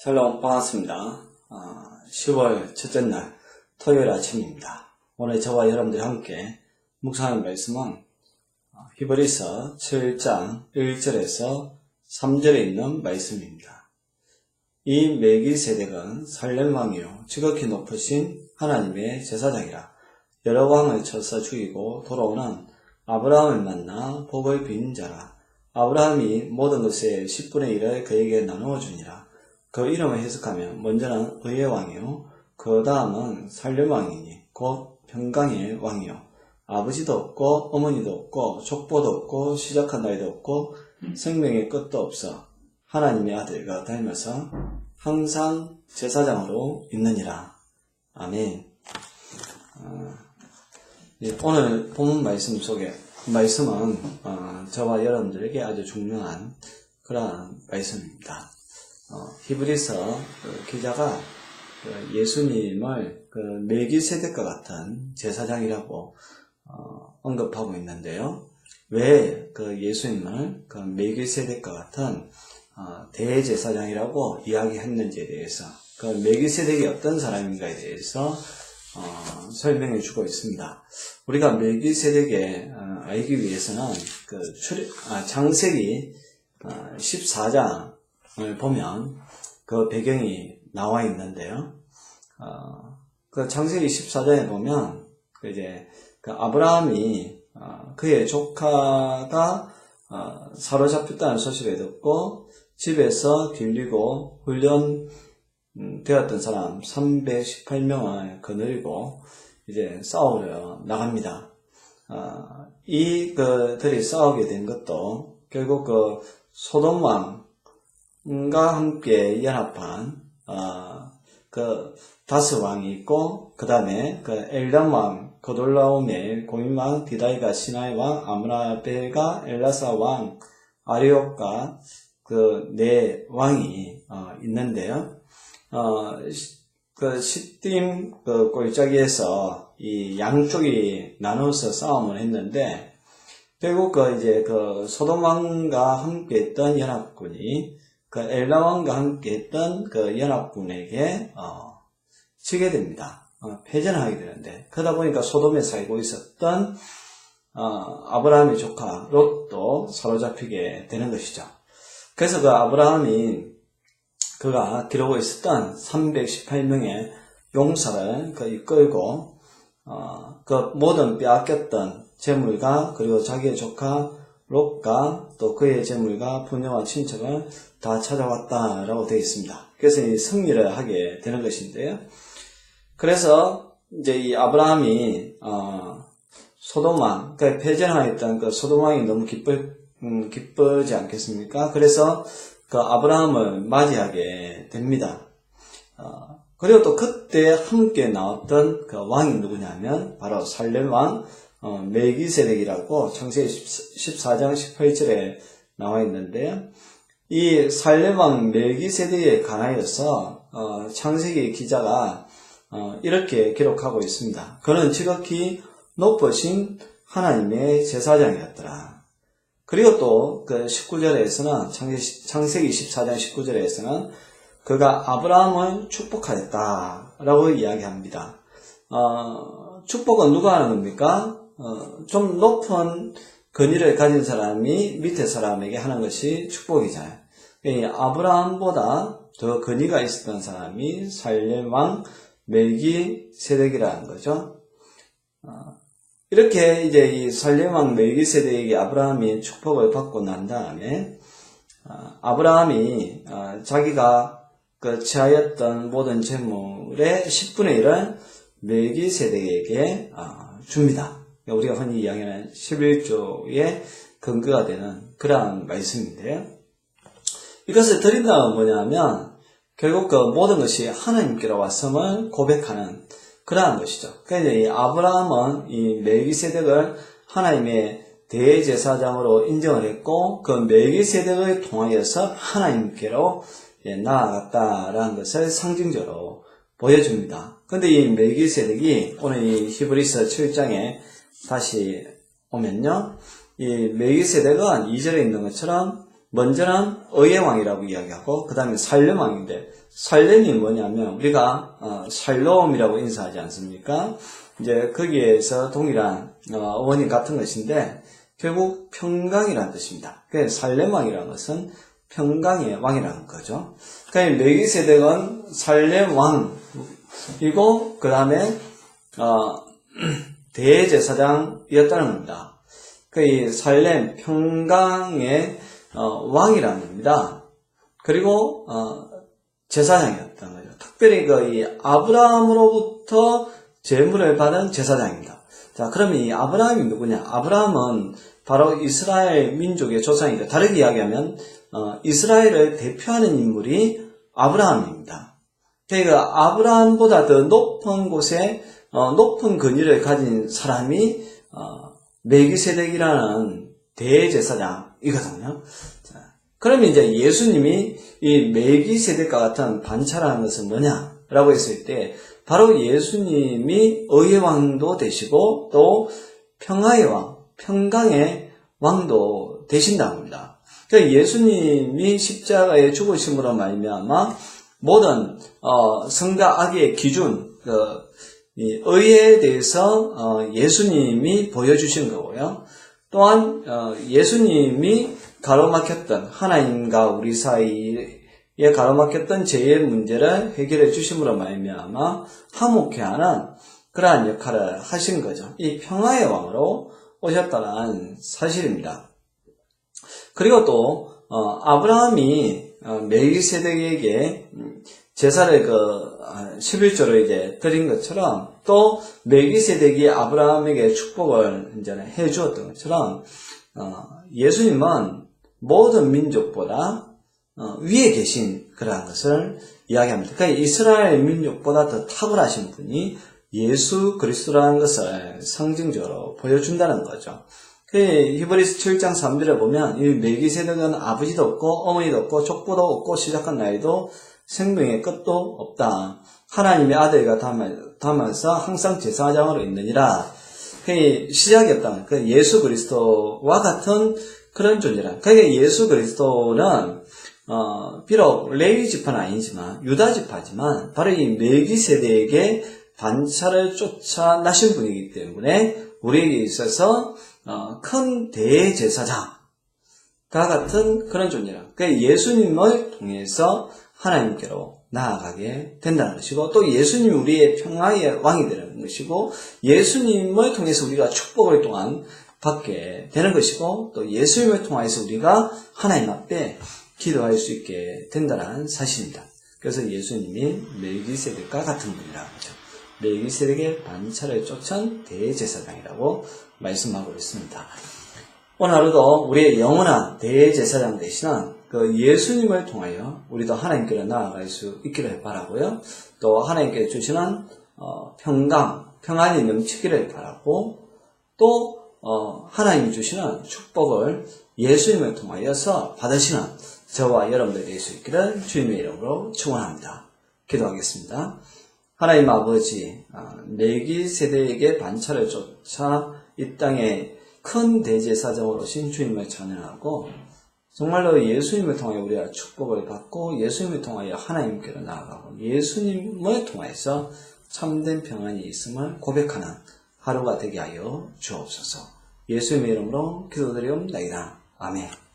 샬롬 반갑습니다. 아, 10월 첫째 날 토요일 아침입니다. 오늘 저와 여러분들이 함께 묵상할 말씀은 어, 히브리서 7장 1절에서 3절에 있는 말씀입니다. 이 멜기세덱은 살렘 왕이요 지극히 높으신 하나님의 제사장이라 여러 왕을 쳐서 죽이고 돌아오는 아브라함을 만나 복을 빈 자라 아브라함이 모든 것의 10분의 1을 그에게 나누어 주니라 그 이름을 해석하면 먼저는 의의 왕이요 그 다음은 살렘 왕이니 곧 평강의 왕이요. 아버지도 없고 어머니도 없고 족보도 없고 시작한 나이도 없고 생명의 끝도 없어 하나님의 아들과 닮아서 항상 제사장으로 있느니라. 아멘. 어, 예, 오늘 본문 말씀 속에 말씀은 어, 저와 여러분들에게 아주 중요한 그러한 말씀입니다. 어, 히브리서 그 기자가 그 예수님을 그 멜기세덱과 같은 제사장이라고 어, 언급하고 있는데요. 왜 그 예수님을 그 멜기세덱과 같은 어, 대제사장이라고 이야기했는지에 대해서 그 멜기세덱이 어떤 사람인가에 대해서 어, 설명해 주고 있습니다. 우리가 멜기세덱에 어, 알기 위해서는 그 출애, 아, 창세기 어, 14장을 보면 그 배경이 나와 있는데요. 어, 그 창세기 14장에 보면 그 이제 그 아브라함이 어, 그의 조카가 어, 사로잡혔다는 소식을 듣고 집에서 길리고 훈련 음, 되었던 사람 318명을 거느리고 이제 싸우러 나갑니다. 어, 이 그들이 싸우게 된 것도 결국 그 소돔 왕 과 함께 연합한 어, 그 다스 왕이 있고 그 다음에 그 엘람 왕 거돌라오멜 고민 왕 디다이가 시나이 왕 아므라베가 엘라사 왕 아리옥과 그 네 왕이 어, 있는데요. 어, 그 시딤 그 골짜기에서 이 양쪽이 나눠서 싸움을 했는데 결국 그 이제 그 소돔 왕과 함께 했던 연합군이 그 엘라 왕과 함께 했던 그 연합군에게 어, 지게 됩니다. 어, 패전하게 되는데 그러다 보니까 소돔에 살고 있었던 어, 아브라함의 조카 롯도 사로잡히게 되는 것이죠. 그래서 그 아브라함이 그가 기르고 있었던 318명의 용사를 그 이끌고 어, 그 모든 빼앗겼던 재물과 그리고 자기의 조카 롯과 또 그의 재물과 부녀와 친척을 다 찾아왔다라고 되어 있습니다. 그래서 이 승리를 하게 되는 것인데요. 그래서 이제 이 아브라함이 어, 소돔왕, 그 패전하였던 그 소돔왕이 너무 기쁘 음, 기쁘지 않겠습니까? 그래서 그 아브라함을 맞이하게 됩니다. 어, 그리고 또 그때 함께 나왔던 그 왕이 누구냐면 바로 살렘 왕 어, 멜기세덱이라고 창세기 14장 18절에 나와 있는데요. 이 살렘 왕 멜기세덱에 관하여서 어, 창세기 기자가 어, 이렇게 기록하고 있습니다. 그는 지극히 높으신 하나님의 제사장이었더라. 그리고 또 그 19절에서는 창세기 14장 19절에서는 그가 아브라함을 축복하였다라고 이야기합니다. 어, 축복은 누가 하는 겁니까? 어, 좀 높은 권위를 가진 사람이 밑에 사람에게 하는 것이 축복이잖아요. 아브라함보다 더 권위가 있었던 사람이 살렘 왕 멜기 세덱이라는 거죠. 어, 이렇게 이제 이 살렘왕 멜기 세덱에게 아브라함이 축복을 받고 난 다음에 어, 아브라함이 어, 자기가 그 취하였던 모든 재물의 10분의 1을 멜기 세덱에게 어, 줍니다. 우리가 흔히 이야기하는 11조의 근거가 되는 그러한 말씀인데요. 이것을 드린다는 뭐냐면 결국 그 모든 것이 하나님께로 왔음을 고백하는 그러한 것이죠. 그러니까 이 아브라함은 이 멜기세덱을 하나님의 대제사장으로 인정을 했고 그 멜기세덱을 통하여서 하나님께로 나아갔다라는 것을 상징적으로 보여줍니다. 근데 이 멜기세덱이 오늘 이 히브리서 7장에 다시 오면요. 이 멜기세덱은 2절에 있는 것처럼 먼저는 의의 왕이라고 이야기하고 그 다음에 살렘 왕인데 살렘이 뭐냐면 우리가 어, 살롬이라고 인사하지 않습니까? 이제 거기에서 동일한 어, 원인 같은 것인데 결국 평강이라는 뜻입니다. 그 살렘 왕이라는 것은 평강의 왕이라는 거죠. 그러니까 메기세덱은 살렘 왕이고 그 다음에 어, 대제사장이었다는 겁니다. 그 살렘 평강의 어, 왕이라는 겁니다. 그리고 어, 제사장이었던 거죠. 특별히 그이 아브라함으로부터 재물을 받은 제사장입니다. 자, 그러면 이 아브라함이 누구냐? 아브라함은 바로 이스라엘 민족의 조상이다. 다르게 이야기하면 어, 이스라엘을 대표하는 인물이 아브라함입니다. 그러니까 아브라함보다 더 높은 곳에 어, 높은 근위를 가진 사람이 어, 메기세덱이라는 대제사장이거든요. 자, 그러면 이제 예수님이 이 메기세덱과 같은 반차라는 것은 뭐냐라고 했을 때 바로 예수님이 의의 왕도 되시고 또 평화의 왕, 평강의 왕도 되신다고 합니다. 그러니까 예수님이 십자가에 죽으심으로 말미암아 모든 어, 성과 악의 기준, 그, 의에 대해서 어, 예수님이 보여주신 거고요. 또한 어, 예수님이 가로막혔던 하나님과 우리 사이에 가로막혔던 죄의 문제를 해결해 주심으로 말미암아 화목해 하는 그러한 역할을 하신 거죠. 이 평화의 왕으로 오셨다는 사실입니다. 그리고 또 어, 아브라함이 멜기세덱에게 제사를 그 11조로 아, 이제 드린 것처럼 또 멜기세덱이 아브라함에게 축복을 이제 해 주었던 것처럼 어, 예수님은 모든 민족보다 어, 위에 계신 그러한 것을 이야기합니다. 그러니까 이스라엘 민족보다 더 탁월하신 분이 예수 그리스도라는 것을 상징적으로 보여준다는 거죠. 그 히브리스 7장 3절에 보면 이 멜기세덱은 아버지도 없고 어머니도 없고 족보도 없고 시작한 나이도 생명의 끝도 없다. 하나님의 아들과 담아서 항상 제사장으로 있느니라. 그 시작이었다. 그 예수 그리스도와 같은 그런 존재라. 그러니까 예수 그리스도는 어, 비록 레위 지파는 아니지만 유다 지파지만 바로 이 멜기세덱의 반차를 쫓아 나신 분이기 때문에 우리에게 있어서 어, 큰 대제사장과 같은 그런 존재라. 그러니까 예수님을 통해서 하나님께로 나아가게 된다는 것이고 또 예수님이 우리의 평화의 왕이 되는 것이고 예수님을 통해서 우리가 축복을 또한 받게 되는 것이고 또 예수님을 통해서 우리가 하나님 앞에 기도할 수 있게 된다는 사실입니다. 그래서 예수님이 멜기세덱과 같은 분이라고 하죠. 멜기세덱의 반차를 쫓은 대제사장이라고 말씀하고 있습니다. 오늘 하루도 우리의 영원한 대제사장 되시는 그 예수님을 통하여 우리도 하나님께로 나아갈 수 있기를 바라고요. 또 하나님께 주시는 어, 평강, 평안이 넘치기를 바라고 또 어, 하나님이 주시는 축복을 예수님을 통하여서 받으시는 저와 여러분들이 될 수 있기를 주님의 이름으로 축원합니다. 기도하겠습니다. 하나님 아버지, 내기 아, 세대에게 반차를 쫓아 이 땅에 큰 대제사장으로 오신 주님을 찬양하고 정말로 예수님을 통해 우리가 축복을 받고 예수님을 통하여 하나님께로 나아가고 예수님을 통해서 참된 평안이 있음을 고백하는 하루가 되게 하여 주옵소서. 예수님의 이름으로 기도드리옵나이다. 아멘.